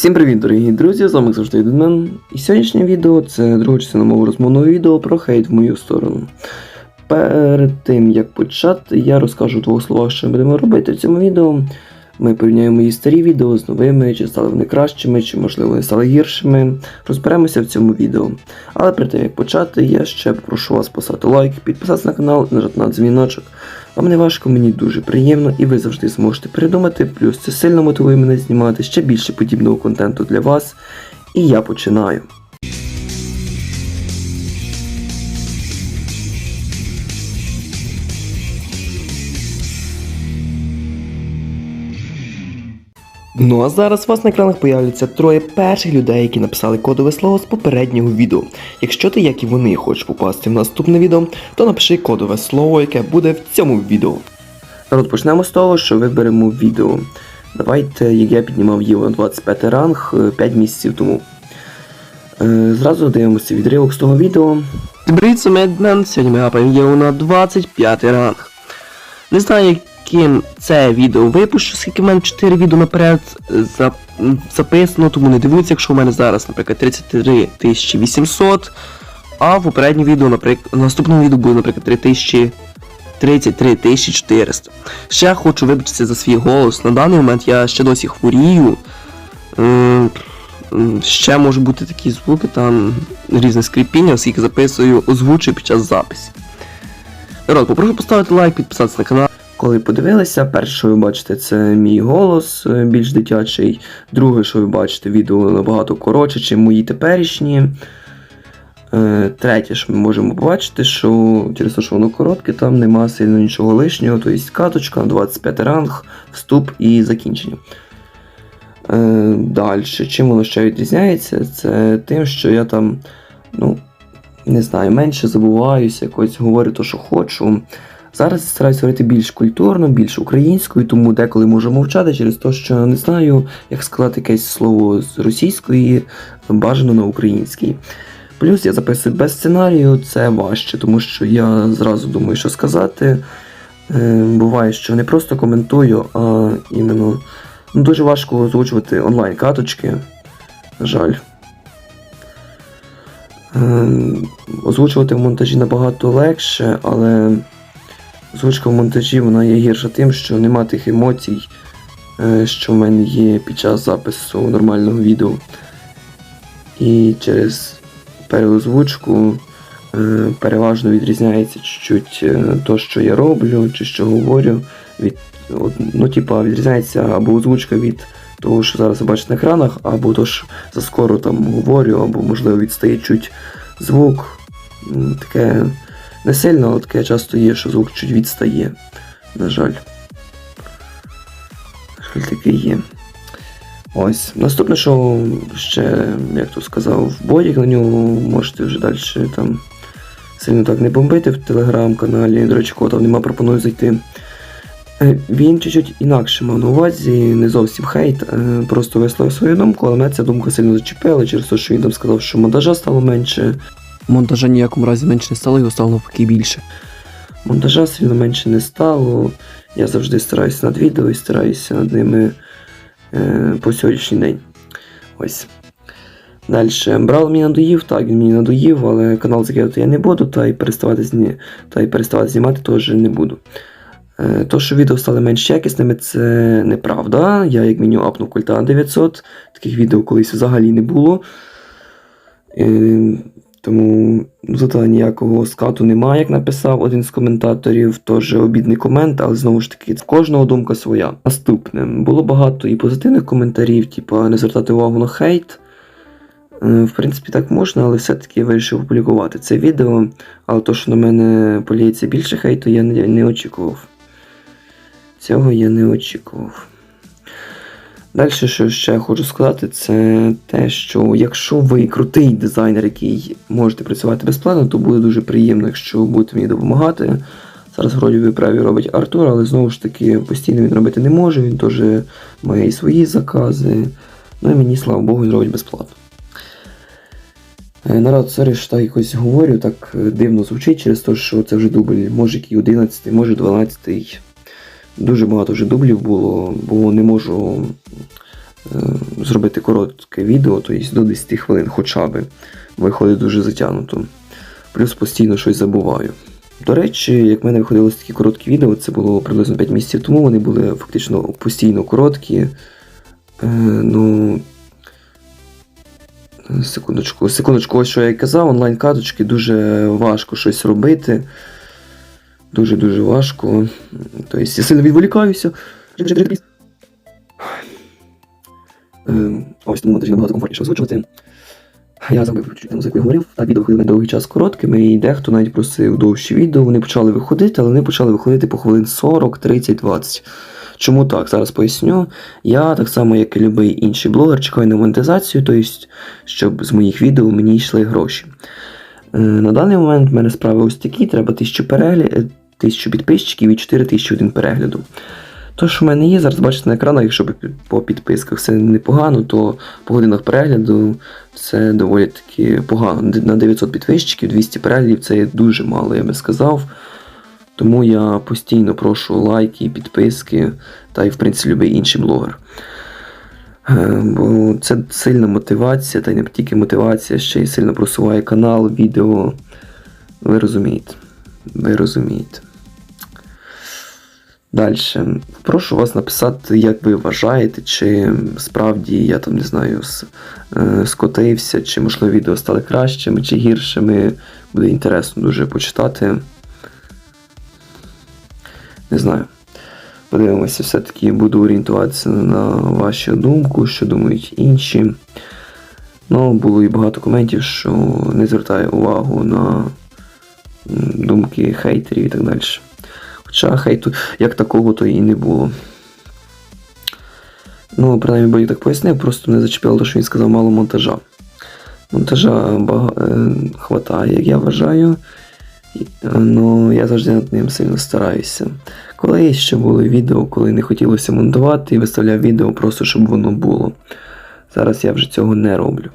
Всім привіт, дорогі друзі! З вами завжди Дедмен. І сьогоднішнє відео це друга частина мого розмовного відео про хейт в мою сторону. Перед тим як почати, я розкажу в двох словах, що ми будемо робити в цьому відео. Ми порівняємо мої старі відео з новими, чи стали вони кращими, чи можливо вони стали гіршими. Розберемося в цьому відео. Але перед тим як почати, я ще попрошу вас поставити лайк, підписатися на канал, нажати на дзвіночок. Вам не важко, мені дуже приємно, і ви завжди зможете передумати. Плюс це сильно мотивує мене знімати ще більше подібного контенту для вас. І я починаю. Ну а зараз у вас на екранах появляться троє перших людей, які написали кодове слово з попереднього відео. Якщо ти, як і вони, хочеш попасти в наступне відео, то напиши кодове слово, яке буде в цьому відео. Народ, почнемо з того, що виберемо відео. Давайте, як я піднімав Євро на 25 ранг 5 місяців тому. Е, зразу дивимося відривок з того відео. Привіт, Медмен, сьогодні ми гапаємо Євро на 25 ранг. Не знаю, яким це відео випущу, скільки в мене 4 відео наперед е, записано, тому не дивуйтеся, якщо у мене зараз, наприклад, 33 800, а в попередньому відео, наприклад, наступному відео буде, наприклад, 3000 33 400. Ще хочу вибачитися за свій голос. На даний момент я ще досі хворію. М, Ще можуть бути такі звуки, там різне скрипіння, оскільки записую, озвучую під час запису. Народ, попрошу поставити лайк, підписатися на канал. Коли подивилися, перше, що ви бачите, це мій голос е, більш дитячий. Друге, що ви бачите, відео набагато коротше, ніж мої теперішні. Е, Третє, що ми можемо побачити, що через те, що воно коротке, там нема сильно нічого лишнього, тобто каточка, 25 ранг, вступ і закінчення. Е, Далі, чим воно ще відрізняється, це тим, що я там, ну, не знаю, менше забуваюся, якось говорю те, що хочу. Зараз стараюся говорити більш культурно, більш українською, тому деколи можу мовчати через те, що не знаю, як сказати якесь слово з російської, бажано на українській. Плюс я записую без сценарію, це важче, тому що я зразу думаю, що сказати. Е, буває, що не просто коментую, а іменно ну, дуже важко озвучувати онлайн-каточки. На жаль. Е, озвучувати в монтажі набагато легше, але озвучка в монтажі вона є гірша тим, що нема тих емоцій, е, що в мене є під час запису нормального відео. І через переозвучку е, переважно відрізняється чуть-чуть е, то, що я роблю, чи що говорю. Від, ну, типа, відрізняється або озвучка від того, що зараз ви бачите на екранах, або то, що заскоро там говорю, або, можливо, відстає чуть звук. Таке не сильно, але таке часто є, що звук чуть відстає. На жаль. Жаль, таке є. Ось. Наступне, що ще, як то сказав, бодік на нього можете вже далі там сильно так не бомбити в телеграм-каналі. До речі, кого там нема, пропоную зайти. Е, Він чуть-чуть інакше мав на увазі, не зовсім хейт, е, просто висловив свою думку, але мене ця думка сильно зачепила через те, що він там сказав, що монтажа стало менше. Монтажа ніякому разі менше не стало, його стало навпаки більше. Монтажа сильно менше не стало. Я завжди стараюся над відео і стараюся над ними е, по сьогоднішній день. Ось. Далі. Брал мені надоїв, так, він мені надоїв, але канал закидати я не буду, та й переставати, зні... та й переставати знімати теж не буду. Е, то, що відео стали менш якісними, це неправда. Я, як мінімум, апнув культа 900. Таких відео колись взагалі не було. Е, тому ну, тут ніякого скату немає, як написав один з коментаторів. Теж обідний комент, але знову ж таки, в кожного думка своя. Наступне. Було багато і позитивних коментарів, типу не звертати увагу на хейт. Е, В принципі, так можна, але все-таки я вирішив опублікувати це відео. Але то, що на мене поліється більше хейту, я не очікував. Цього я не очікував. Далі, що ще хочу сказати, це те, що якщо ви крутий дизайнер, який можете працювати безплатно, то буде дуже приємно, якщо будете мені допомагати. Зараз вроді ви праві робить Артур, але знову ж таки постійно він робити не може, він теж має і свої закази. Ну і мені, слава Богу, він робить безплатно. Е, Народ, сорі, що так якось говорю, так е, дивно звучить через те, що це вже дубль, може який 11, може 12. Дуже багато вже дублів було, бо не можу е, зробити коротке відео, тобто до 10 хвилин хоча б. Виходить дуже затягнуто. Плюс постійно щось забуваю. До речі, як в мене виходили такі короткі відео, це було приблизно 5 місяців тому, вони були фактично постійно короткі. Е, ну. Секундочку, секундочку, ось що я й казав, онлайн-каточки дуже важко щось робити. Дуже-дуже важко. Тобто я сильно відволікаюся. Ем, Ось тому потрібно багато комфортніше озвучувати. Я забив чуть музику і говорив, так відео виходили довгий час короткими, і дехто навіть просив довші відео. Вони почали виходити, але вони почали виходити по хвилин 40, 30, 20. Чому так? Зараз поясню. Я, так само, як і будь-який інший блогер, чекаю на монетизацію, тобто, щоб з моїх відео мені йшли гроші. Е, На даний момент в мене справи ось такі, треба 1000 переглядів, 1000 підписчиків і 4000 один перегляду. То, що в мене є, зараз бачите на екранах, якщо по- по підписках все непогано, то по годинах перегляду це доволі таки погано. На 900 підписчиків, 200 переглядів це дуже мало, я би сказав. Тому я постійно прошу лайки, підписки та й в принципі любий інший блогер. Е, Бо це сильна мотивація, та й не тільки мотивація, ще й сильно просуває канал, відео. Ви розумієте. Ви розумієте. Далі. Прошу вас написати, як ви вважаєте, чи справді я там не знаю, е, скотився, чи можливо відео стали кращими чи гіршими. Буде інтересно дуже почитати. Не знаю. Подивимося, все-таки буду орієнтуватися на вашу думку, що думають інші. Ну, було і багато коментів, що не звертаю увагу на думки хейтерів і так далі. Хоча хейту як такого то і не було. Ну, принаймні, бо я так пояснив, просто не зачепило те, що він сказав мало монтажа. Монтажа бага... е, хватає, як я вважаю. Ну, я завжди над ним сильно стараюся. Коли ще були відео, коли не хотілося монтувати і виставляв відео просто, щоб воно було. Зараз я вже цього не роблю.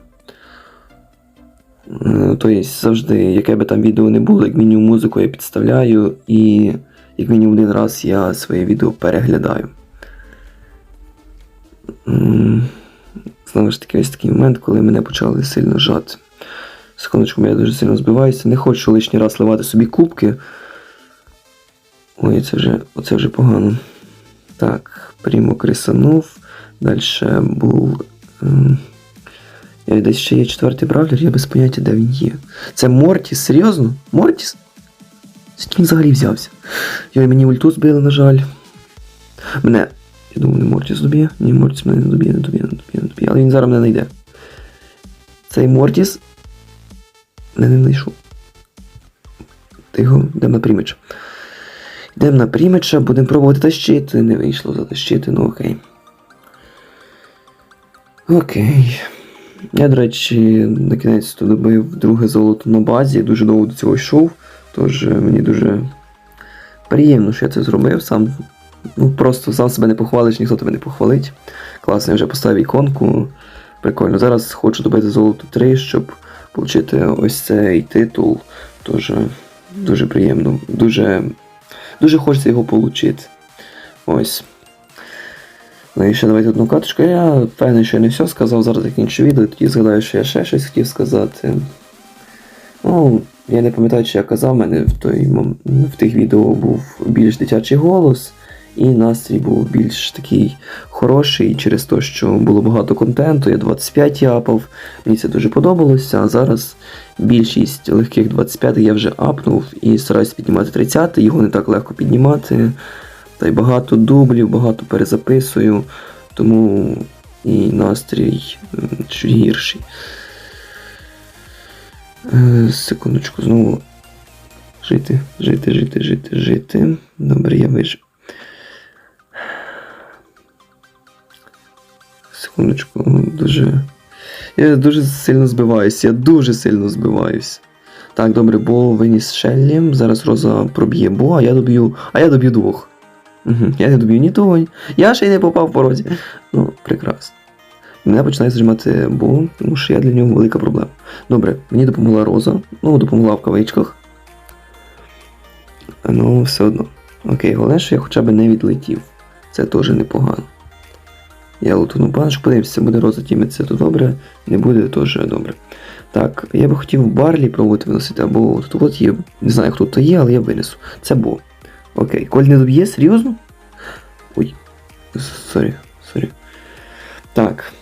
Е, Тобто завжди, яке би там відео не було, як мінімум музику я підставляю, і як мінімум один раз я своє відео переглядаю. Знову ж таки, ось такий момент, коли мене почали сильно жати. Секундочку, я дуже сильно збиваюся. Не хочу лишній раз ливати собі кубки. Ой, це вже, оце вже погано. Так, Прімо крисанув. Далі був. ем, я десь ще є четвертий бравлер, я без поняття, де він є. Це Мортіс, серйозно? Мортіс? Звідки він взагалі взявся? Йой, мені ульту збили, на жаль. Мене. Я думаю, не Мортіс доб'є. Ні, Мортіс мене не доб'є, не доб'є, не доб'є, не доб'є. Але він зараз мене знайде. Цей Мортіс. Мене не знайшов. Тихо, йдемо на прімич. Йдемо на прімича, будемо пробувати тащити. Не вийшло затащити, ну окей. Окей. Я, до речі, на кінець добив друге золото на базі, дуже довго до цього йшов. Тож е, мені дуже приємно, що я це зробив. Сам ну, просто сам себе не похвалиш, ніхто тебе не похвалить. Класно, я вже поставив іконку. Прикольно. Зараз хочу добити золото 3, щоб отримати ось цей титул. Тож е, дуже приємно. Дуже, дуже хочеться його отримати. Ось. Ну і ще давайте одну каточку. Я впевнений, що я не все сказав, зараз закінчу відео, тоді згадаю, що я ще щось хотів сказати. Ну, я не пам'ятаю, що я казав, в мене в, той, в тих відео був більш дитячий голос, і настрій був більш такий хороший через те, що було багато контенту, я 25 апав, мені це дуже подобалося, а зараз більшість легких 25 я вже апнув і стараюсь піднімати 30, його не так легко піднімати. Та й багато дублів, багато перезаписую, тому і настрій чуть гірший. Е, секундочку, знову. Жити, жити, жити, жити, жити. Добре, я вижив. Секундочку, дуже. Я дуже сильно збиваюся, я дуже сильно збиваюся. Так, добре, бо виніс Шеллі. Зараз Роза проб'є Бо, а я доб'ю. А я доб'ю двох. Угу. Я не доб'ю ні того. Я ще й не попав по розі. Ну, прекрасно. Мене починає зажимати Бо, тому що я для нього велика проблема. Добре, мені допомогла Роза. Ну, допомогла в кавичках. Ну, все одно. Окей, головне, що я хоча б не відлетів. Це теж непогано. Я лутну баночку, подивимося, буде роза тімиться, то добре, не буде, теж добре. Так, я би хотів барлі пробувати виносити, або тут от є, не знаю, хто то є, але я винесу. Це бо. Окей, коль не доб'є, серйозно? Ой. Сорі, сорі. Так.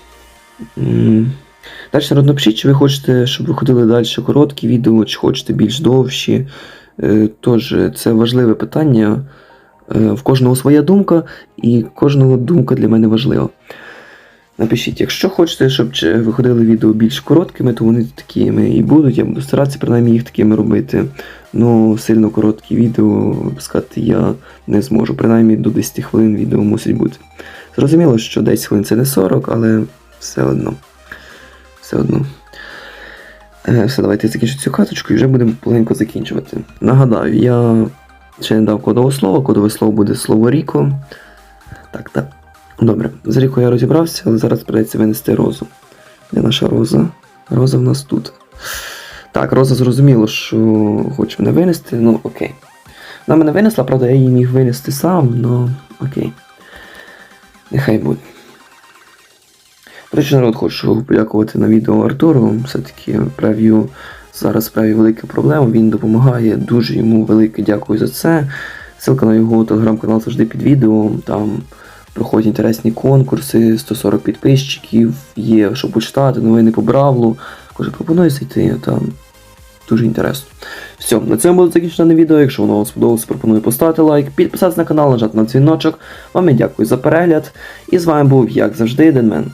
Далі народ напишіть, чи ви хочете, щоб виходили далі короткі відео, чи хочете більш довші. Е, Тож, це важливе питання. Е, В кожного своя думка, і кожного думка для мене важлива. Напишіть, якщо хочете, щоб виходили відео більш короткими, то вони такими і будуть. Я буду старатися принаймні їх такими робити. Ну, сильно короткі відео випускати я не зможу. Принаймні до 10 хвилин відео мусить бути. Зрозуміло, що 10 хвилин це не 40, але все одно. Все одно. Е, Все, давайте закінчу цю каточку і вже будемо полегенько закінчувати. Нагадаю, я ще не дав кодове слово. Кодове слово буде слово Ріко. Так, так. Добре, з Ріко я розібрався, але зараз придеться винести розу. Де наша роза? Роза в нас тут. Так, роза зрозуміло, що хоче мене винести, ну окей. Вона мене винесла, правда, я її міг винести сам, ну окей. Нехай буде. Речі, народ, хочу подякувати на відео Артуру. Все-таки прев'ю зараз прев'ю велика проблема. Він допомагає. Дуже йому велике дякую за це. Ссылка на його телеграм-канал завжди під відео. Там проходять інтересні конкурси, 140 підписчиків, є що почитати, новини по Бравлу. Каже, пропоную зайти там. Дуже інтересно. Все, на цьому буде закінчено відео. Якщо воно вам сподобалося, пропоную поставити лайк, підписатися на канал, нажати на дзвіночок. Вам я дякую за перегляд. І з вами був, як завжди, Денмен.